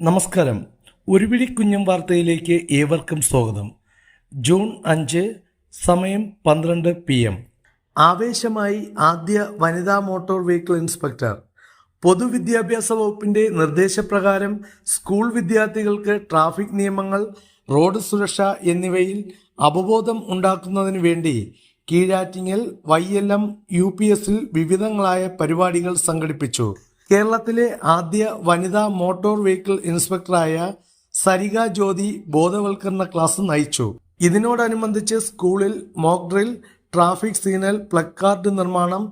നമസ്കാരം. ഒരുപിടി കുഞ്ഞും വാർത്തയിലേക്ക് ഏവർക്കും സ്വാഗതം. ജൂൺ അഞ്ച് സമയം പന്ത്രണ്ട് പി എം. ആവേശമായി ആദ്യ വനിതാ മോട്ടോർ വെഹിക്കിൾ ഇൻസ്പെക്ടർ. പൊതുവിദ്യാഭ്യാസ വകുപ്പിന്റെ നിർദ്ദേശപ്രകാരം സ്കൂൾ വിദ്യാർത്ഥികൾക്ക് ട്രാഫിക് നിയമങ്ങൾ റോഡ് സുരക്ഷ എന്നിവയിൽ അവബോധം ഉണ്ടാക്കുന്നതിന് വേണ്ടി Kizhattingal Y L M U P എസിൽ വിവിധങ്ങളായ പരിപാടികൾ സംഘടിപ്പിച്ചു. കേരളത്തിലെ ആദ്യ വനിതാ മോട്ടോർ വെഹിക്കിൾ ഇൻസ്പെക്ടറായ സരിക ജ്യോതി ബോധവൽക്കരണ ക്ലാസ് നയിച്ചു. ഇതിനോടനുബന്ധിച്ച് സ്കൂളിൽ mock drill traffic signal placard നിർമ്മാണം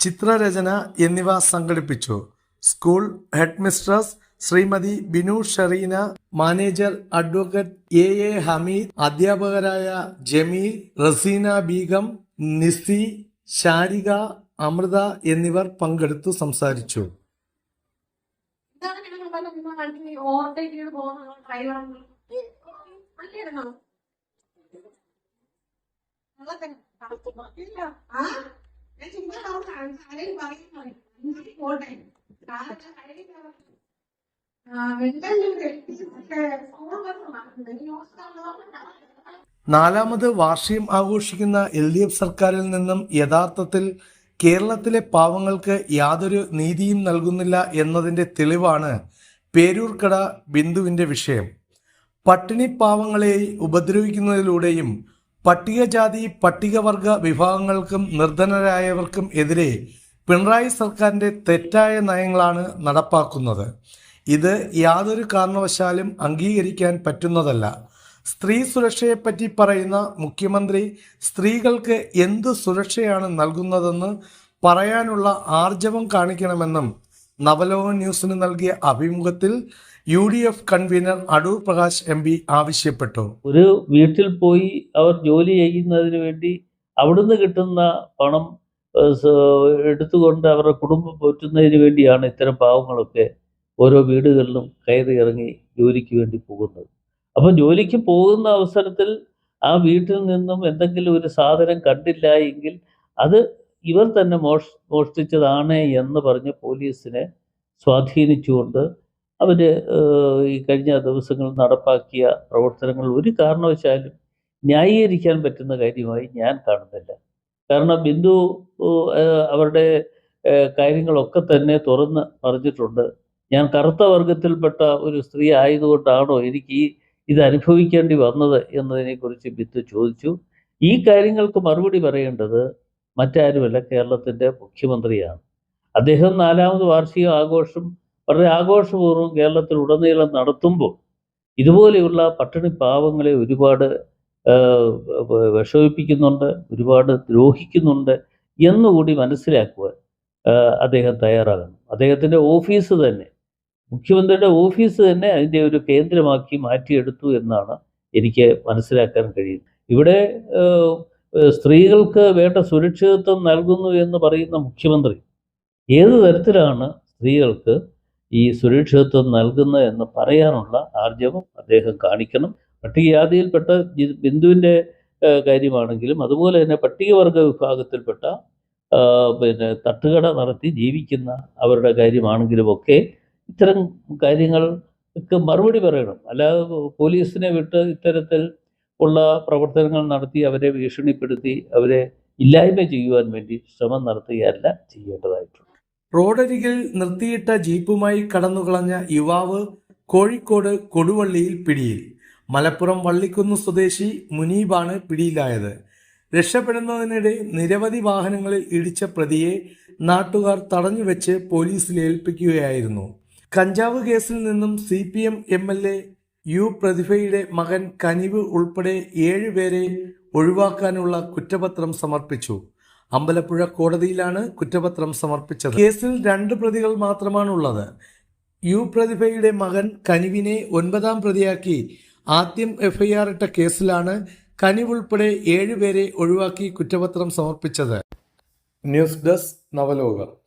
ചിത്രരചന എന്നിവ സംഘടിപ്പിച്ചു. School head mistress Shrimati Binu Shereena manager advocate A A Hameed അധ്യാപകരായ ജമീൽ റസീന ബീഗം നിസി ശാരിക അമൃത എന്നിവർ പങ്കെടുത്തു സംസാരിച്ചു. ആ. നാലാമത് വാർഷികം ആഘോഷിക്കുന്ന എൽ ഡി എഫ് സർക്കാരിൽ നിന്നും യഥാർത്ഥത്തിൽ കേരളത്തിലെ പാവങ്ങൾക്ക് യാതൊരു നീതിയും നൽകുന്നില്ല എന്നതിന്റെ തെളിവാണ് പേരൂർക്കട ബിന്ദുവിന്റെ വിഷയം. പട്ടിണി പാവങ്ങളെ ഉപദ്രവിക്കുന്നതിലൂടെയും പട്ടികജാതി പട്ടികവർഗ വിഭാഗങ്ങൾക്കും നിർധനരായവർക്കും എതിരെ പിണറായി സർക്കാരിന്റെ തെറ്റായ നയങ്ങളാണ് നടപ്പാക്കുന്നത്. ഇത് യാതൊരു കാരണവശാലും അംഗീകരിക്കാൻ പറ്റുന്നതല്ല. സ്ത്രീ സുരക്ഷയെപ്പറ്റി പറയുന്ന മുഖ്യമന്ത്രി സ്ത്രീകൾക്ക് എന്ത് സുരക്ഷയാണ് നൽകുന്നതെന്ന് പറയാനുള്ള ആർജവം കാണിക്കണമെന്നും നവലോക ന്യൂസിന് നൽകിയ അഭിമുഖത്തിൽ U D F convener Adoor Prakash M P ആവശ്യപ്പെട്ടു. ഒരു വീട്ടിൽ പോയി അവർ ജോലി ചെയ്യുന്നതിന് വേണ്ടി അവിടുന്ന് കിട്ടുന്ന പണം എടുത്തുകൊണ്ട് അവരുടെ കുടുംബം പോറ്റുന്നതിന് വേണ്ടിയാണ് ഇത്തരം പാവങ്ങളൊക്കെ ഓരോ വീടുകളിലും കയറി ഇറങ്ങി ജോലിക്ക് വേണ്ടി പോകുന്നത്. അപ്പം ജോലിക്ക് പോകുന്ന അവസരത്തിൽ ആ വീട്ടിൽ നിന്നും എന്തെങ്കിലും ഒരു സാധനം കണ്ടില്ല എങ്കിൽ അത് ഇവർ തന്നെ മോഷ് മോഷ്ടിച്ചതാണ് എന്ന് പറഞ്ഞ് പോലീസിനെ സ്വാധീനിച്ചുകൊണ്ട് അവർ ഈ കഴിഞ്ഞ ദിവസങ്ങളിൽ നടപ്പാക്കിയ പ്രവർത്തനങ്ങൾ ഒരു കാരണവശാലും ന്യായീകരിക്കാൻ പറ്റുന്ന കാര്യമായി ഞാൻ കാണുന്നില്ല. കാരണം ബിന്ദു അവരുടെ കാര്യങ്ങളൊക്കെ തന്നെ തുറന്ന് പറഞ്ഞിട്ടുണ്ട്. ഞാൻ കറുത്ത വർഗത്തിൽപ്പെട്ട ഒരു സ്ത്രീ ആയതുകൊണ്ടാണോ എനിക്ക് ഈ ഇത് അനുഭവിക്കേണ്ടി വന്നത് എന്നതിനെക്കുറിച്ച് ബിന്ദു ചോദിച്ചു. ഈ കാര്യങ്ങൾക്ക് മറുപടി പറയേണ്ടത് മറ്റാരുമല്ല കേരളത്തിന്റെ മുഖ്യമന്ത്രിയാണ്. അദ്ദേഹം നാലാമത് വാർഷിക ആഘോഷം വളരെ ആഘോഷപൂർവം കേരളത്തിൽ ഉടനീളം നടത്തുമ്പോൾ ഇതുപോലെയുള്ള പട്ടിണി പാവങ്ങളെ ഒരുപാട് വിഷമിപ്പിക്കുന്നുണ്ട് ഒരുപാട് ദ്രോഹിക്കുന്നുണ്ട് എന്നുകൂടി മനസ്സിലാക്കുവാൻ അദ്ദേഹം തയ്യാറാകണം അദ്ദേഹത്തിന്റെ ഓഫീസ് തന്നെ മുഖ്യമന്ത്രിയുടെ ഓഫീസ് തന്നെ അതിന്റെ ഒരു കേന്ദ്രമാക്കി മാറ്റിയെടുത്തു എന്നാണ് എനിക്ക് മനസ്സിലാക്കാൻ കഴിയുന്നത്. ഇവിടെ സ്ത്രീകൾക്ക് വേണ്ട സുരക്ഷിതത്വം നൽകുന്നു എന്ന് പറയുന്ന മുഖ്യമന്ത്രി ഏത് തരത്തിലാണ് സ്ത്രീകൾക്ക് ഈ സുരക്ഷിതത്വം നൽകുന്നത് എന്ന് പറയാനുള്ള ആർജവം അദ്ദേഹം കാണിക്കണം. പട്ടികജാതിയിൽപ്പെട്ട ബിന്ദുവിന്റെ കാര്യമാണെങ്കിലും അതുപോലെ തന്നെ പട്ടികവർഗ വിഭാഗത്തിൽപ്പെട്ട പിന്നെ തട്ടുകട നടത്തി ജീവിക്കുന്ന അവരുടെ കാര്യമാണെങ്കിലും ഒക്കെ ഇത്തരം കാര്യങ്ങൾക്ക് മറുപടി പറയണം. അല്ലാതെ പോലീസിനെ വിട്ട് ഇത്തരത്തിൽ ഉള്ള പ്രവർത്തനങ്ങൾ നടത്തി അവരെ ഭീഷണിപ്പെടുത്തി അവരെ ഇല്ലായ്മ ചെയ്യുവാൻ വേണ്ടി ശ്രമം നടത്തുകയല്ല ചെയ്യേണ്ടതായിട്ടുണ്ട്. റോഡരികിൽ നിർത്തിയിട്ട ജീപ്പുമായി കടന്നുകളഞ്ഞ യുവാവ് കോഴിക്കോട് കൊടുവള്ളിയിൽ പിടിയിൽ. മലപ്പുറം വള്ളിക്കുന്ന് സ്വദേശി മുനീബാണ് പിടിയിലായത്. രക്ഷപ്പെടുന്നതിനിടെ നിരവധി വാഹനങ്ങളിൽ ഇടിച്ച പ്രതിയെ നാട്ടുകാർ തടഞ്ഞുവെച്ച് പോലീസിൽ ഏൽപ്പിക്കുകയായിരുന്നു. കഞ്ചാവ് കേസിൽ നിന്നും C P M M L A U പ്രതിഭയുടെ മകൻ കനിവ് ഉൾപ്പെടെ ഏഴുപേരെ ഒഴിവാക്കാനുള്ള കുറ്റപത്രം സമർപ്പിച്ചു. അമ്പലപ്പുഴ കോടതിയിലാണ് കുറ്റപത്രം സമർപ്പിച്ചത്. കേസിൽ രണ്ട് പ്രതികൾ മാത്രമാണുള്ളത്. യു പ്രതിഭയുടെ മകൻ കനിവിനെ ഒൻപതാം പ്രതിയാക്കി. ആദ്യം എഫ്ഐആർ ഇട്ട കേസിലാണ് കനിവ് കനിവുൾപ്പെടെ ഏഴുപേരെ ഒഴിവാക്കി കുറ്റപത്രം സമർപ്പിച്ചത്. News desk Navalokam.